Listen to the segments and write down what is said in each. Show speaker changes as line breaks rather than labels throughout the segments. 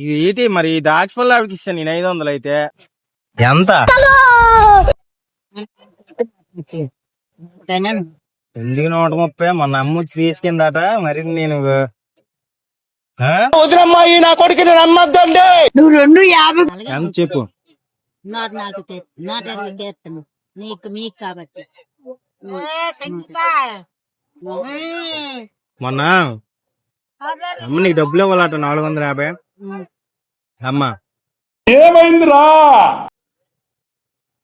ఇది ఏంటి మరి? దాచిపల్లి ఆవిడకి ఇస్తాను నేను ఐదు వందలు అయితే. ఎంత? ఎందుకు నూట ముప్పై? మొన్న అమ్మ వచ్చి తీసుకుందట. మరి నేను ఆ?
నువ్వు రెండు యాభై
ఎంత చెప్పు?
నూట నాలుగు తే- నూట ఇరవై తీస్తాను నీకు మీకు కాబట్టి.
మొన్న అమ్మ నీకు డబ్బులు ఇవ్వాలట నాలుగు వందల యాభై. అమ్మ.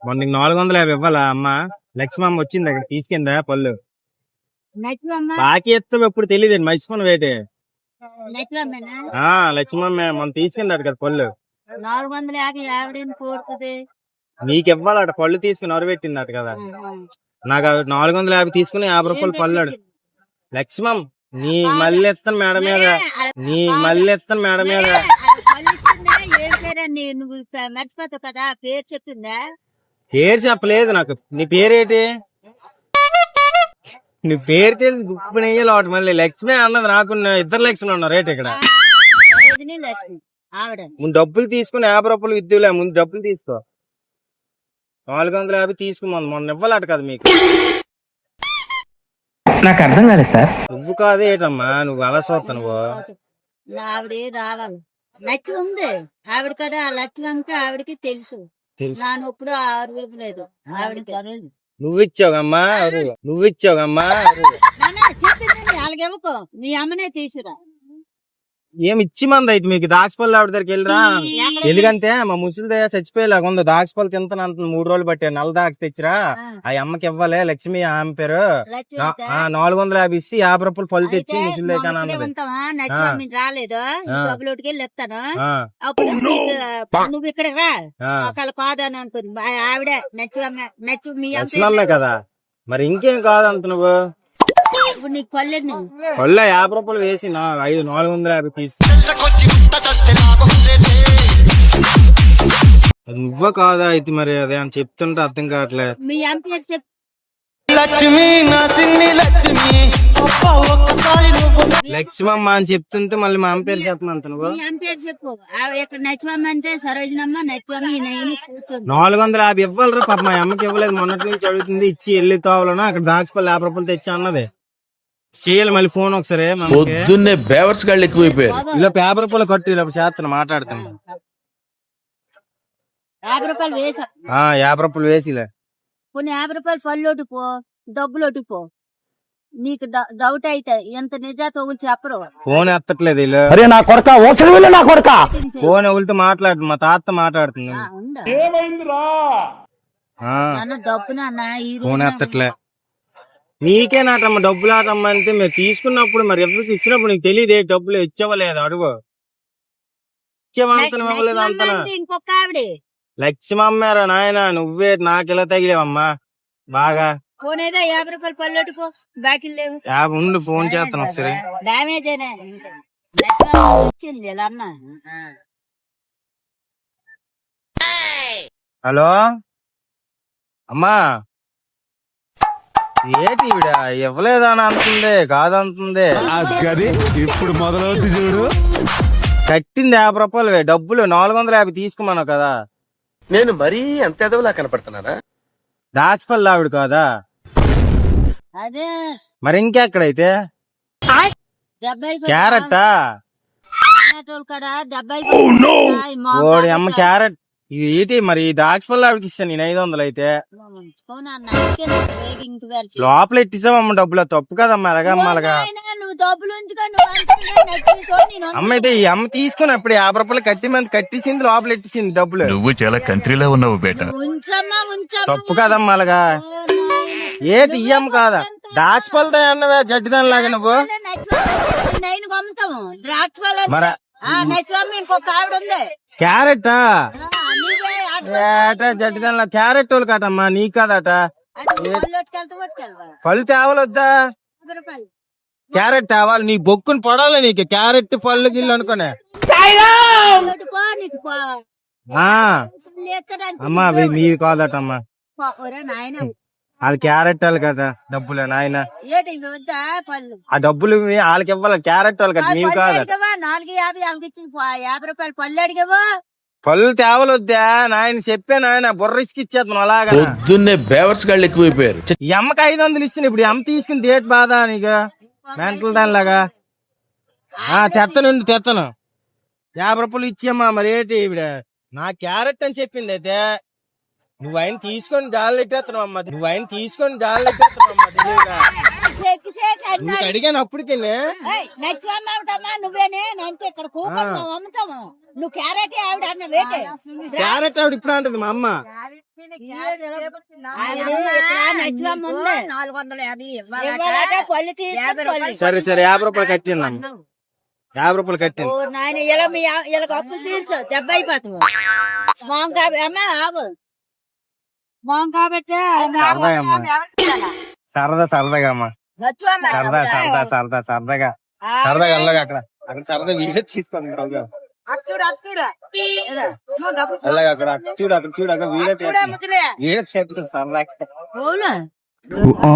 మొన్న నీకు నాలుగు వందల యాభై ఇవ్వాలా అమ్మ? లక్ష్మమ్మ వచ్చింది అక్కడ తీసుకుందా పళ్ళు? బాకీ ఎత్తావు ఎప్పుడు తెలియదు మర్చిపోను వేటే. లక్ష్మమ్మ మొన్న తీసుకుందాడు కదా పళ్ళు.
నాలుగు వందల యాభై ఆవిడేం కోరుతుంది
నీకు ఇవ్వాలట పళ్ళు తీసుకుని అరబెట్టిందట కదా. నాకు నాలుగు వందల యాభై తీసుకుని యాభై రూపాయలు పళ్ళాడు. లక్ష్మం నీ మళ్ళీ ఎత్తాను మేడ మీద నీ మళ్ళీ ఎత్తాను మేడ మీద.
నువ్వు మర్చిపోతావు కదా పేరు చెప్పిందా
పేరు చెప్పలేదు నాకు. నీ పేరేటి? నీ పేరు తెలిసి గుప్పు నెయ్యాలి మళ్ళీ. లక్ష్మి అన్నది నాకు ఇద్దరు లక్ష్మి ఉన్నారు. రేట్ ఇక్కడ? ముందు డబ్బులు తీసుకుని యాభై రూపాయలు ఇద్దులే ముందు డబ్బులు తీసుకో. నాలుగు వందల యాభై తీసుకున్నాను మొన్న ఇవ్వాలట కదా మీకు.
నాకు అర్థం కాలేదు సార్.
నువ్వు కాదే ఏటమ్మా? నువ్వు అలా చూస్తాను
ఆవిడ రావాలి లచ్చి ఉంది. ఆవిడ కదా ఆ లచ్చి అంతా ఆవిడకి తెలుసు.
తెలుసు.
నాను ఇప్పుడు ఆరు వేపు లేదు. ఆవిడకి.
నువ్వు ఇచ్చావమ్మా. నువ్వు ఇచ్చావమ్మా
చెప్పింది అలాగేమకో మీ అమ్మనే తీసురా.
ఏమి ఇచ్చి మంది అయితే మీకు? దాక్షపల్లి ఆవిడ దగ్గరికి వెళ్ళరా. ఎందుకంటే మా ముసలి దయ చచ్చిపోయేలాగా ఉంది. దాక్షపల్లి తింటాను అంటుంది మూడు రోజులు బట్టే నల్ల దాక్ష తెచ్చిరా. ఆ. అమ్మకి ఇవ్వాలి. లక్ష్మి ఆమె పేరు. నాలుగు వందల యాభై ఇచ్చి యాభై రూపాయలు పళ్ళు తెచ్చి
అయితే
ముసలి దగ్గర
మొన్న ఇక్కడే
అన్నది
ఉంటావా నచ్చి రాలేదు. అప్పుడు నువ్వు ఇక్కడ రా. ఒకళ్ళు కాదని అనుకుంది. ఆవిడ నచ్చు నచ్చు మీ
కదా. మరి ఇంకేం కాదంత నువ్వు?
ఇప్పుడు నీకు పల్లెడు
పళ్ళ యాభై రూపాయలు వేసి నా ఐదు నాలుగు వందల యాభై తీసుకు అది నువ్వే కాదా అయితే మరి అదే అని చెప్తుంటే అర్థం కావట్లే.
మీ
లక్ష్మి నా సిన్ని లక్ష్మి. లక్ష్మమ్మ అని చెప్తుంటే మళ్ళీ మా అమ్మ పేరు చెప్పమంత నువ్వు?
మీ అమ్మ పేరు చెప్పు. ఆవిడ ఇక్కడ నచ్చవమ్మ అంటే సరోజనమ్మ నచ్చవమ్మ ఈ నైని కూర్చోండి
నాలుగు వందల యాభై ఇవ్వాలరా పాప మా అమ్మకి ఇవ్వలేదు. మొన్నటి నుంచి అడుగుతుంది ఇచ్చి వెళ్ళి తావాలన్నా అక్కడ దాచిపల్లి యాభై రూపాయలు తెచ్చా అన్నది. చేయాలి మళ్ళీ ఫోన్ ఒకసారి
పొద్దున్నే బేవర్స్ గాళ్ళు ఎక్కువైపోయారు.
ఇలా యాభై రూపాయలు కట్టు ఇలా చేస్తాను మాట్లాడుతాను.
యాభై రూపాయలు వేసా.
ఆ యాభై రూపాయలు వేసిలే
కొన్ని యాభై రూపాయలు పళ్ళోటి పో డబ్బులోటి పో. నీకు డౌట్ అయితే ఎంత నిజా తగులు చెప్పరు.
ఫోన్ ఎత్తట్లేదు
అరే నా కొడక వెళ్ళి నా కొడక.
ఫోన్ ఎవరితో మాట్లాడు మా తాత మాట్లాడుతుంది.
నాన్న ఈ
ఫోన్ ఎత్తట్లే. నీకే నాటమ్మ డబ్బులు ఆటమ్మ అంటే మేము తీసుకున్నప్పుడు మరి ఎవరికి ఇచ్చినప్పుడు నీకు తెలియదే డబ్బులు ఇచ్చావా లేదా అడుగు ఇచ్చావా అంతనా ఇవ్వలేదు
నచ్చవమ్మ
అంతనా?
అంటే ఇంకొక ఆవిడే.
లక్ష్మమ్మేరా నాయన నువ్వే నాకెలా తగిలేవమ్మా బాగా.
ఫోన్ ఏదో యాభై రూపాయలు పళ్ళోటి పో బాకీ లేవు.
యాభై ఉండు ఫోన్ చేస్తాను ఒకసారి.
డామేజ్ వచ్చింది అన్న.
హలో? అమ్మా? ఏంటి ఈవిడ? ఇవ్వలేదా అని అంటుంది కాదంటుంది.
గది ఇప్పుడు మొదలవుతుంది చూడు.
కట్టింది యాభై రూపాయలు డబ్బులు నాలుగు వందల యాభై తీసుకోమన్నావు కదా.
నేను మరీ అంత ఎదవలా కనపడుతున్నానా?
దాచిపల్లి ఆవిడ కాదా?
అదే.
మరి ఇంకెక్కడైతే? క్యారెట్టా
కాడ డెబ్బై
ఓడి అమ్మ క్యారెట్. ఇది ఏంటి? మరి ఈ దాచిపల్లి ఆవిడకి ఇస్తాను నేను ఐదు వందలు అయితే. లోపల ఎట్టిసావమ్మ డబ్బులు? తప్పు కదమ్మా అలాగా అమ్మ అలాగా అమ్మ అయితే ఈ అమ్మ తీసుకుని అప్పుడు యాభై రూపాయలు కట్టి మంది కట్టేసింది లోపల ఎట్టేసింది డబ్బులు?
నువ్వు చాలా కంట్రీలో ఉన్నావు బేట.
తప్పు కదమ్మా అలాగా. ఏటి ఇయ్యం కాదా? దాచిపల్లిదా అన్నవే జడ్డిదాని లాగా నువ్వు?
పళ్ళు
మరి
ఆ నచ్చమ్మ ఇంకొక ఆవిడ ఉంది.
క్యారెటా? ఏట జడ్డిదానిలా క్యారెట్ వాళ్ళు కాటమ్మా నీ కాదట. పళ్ళు తేవాలొద్దా? క్యారెట్ తేవాలి నీ బొక్కుని పడాలి నీకు క్యారెట్ పళ్ళు గిల్లు అనుకునే.
పళ్ళొట్టు పో, నీకు పో.
ఆ.
పళ్ళు ఎత్తడానికి
అమ్మా అవి నీది కాదట అమ్మా
పో, ఒరే నాయన.
వాళ్ళు క్యారెట్ వాళ్ళు కదా డబ్బులు నాయన. ఆ డబ్బులు మీ- వాళ్ళకి ఇవ్వాలి క్యారెట్ వాళ్ళు కదా నీవు కాదు?
నాలుగు యాభై యాభై రూపాయలు పళ్ళు అడిగావా?
పళ్ళు తేవలొద్దా నాయన చెప్పే నాయన బుర్ర ఇచ్చేస్తాను అలాగా.
పొద్దున్నే బేవర్స్ గాళ్ళు ఎక్కువైపోయారు.
అమ్మకి ఐదు వందలు ఇస్తుంది ఇప్పుడు ఈ అమ్మ తీసుకుని డేట్ బాధ నీకు? మెంటల్ దానిలాగా. ఆ తెత్తను తెత్తను. యాభై రూపాయలు ఇచ్చేమ్మా మరి ఏంటి ఇవిడ నా క్యారెట్ అని చెప్పింది అయితే నువ్వు ఆయన తీసుకొని జాలు పెట్టేస్తున్నావు అమ్మా నువ్వు ఆయన తీసుకొని జాలు పెట్టేస్తున్నావు అమ్మా
అన్నాడు.
అడిగాను అప్పటికే
ఏయ్, నచ్చి అమ్ముతామా నువ్వేనే? నేను ఇక్కడ కూపన్ మేము అమ్ముతాము. నువ్వు క్యారెట్ ఆవిడ అన్న వేటే?
క్యారెట్ ఆవిడ ఇప్పుడు అంటది మా అమ్మ. సరే సరే యాభై రూపాయలు కట్టింది యాభై రూపాయలు కట్టింది.
ఓ నాయన ఇలా మీ ఇలా అప్పు తీర్చు. దెబ్బ అమ్మ ఆగు.
సరదాగా అమ్మా సరదా సరదాగా అమ్మా. సరదా సరదా సరదా సరదాగా సరదాగా వెళ్ళగా అక్కడ అక్కడ సరదా వీడియో తీసుకోండి. వెళ్ళగా అక్కడ అక్కడ చూడు అక్కడ చూడు అక్కడ వీడియో వీడియో తీస్తుంది
ఆ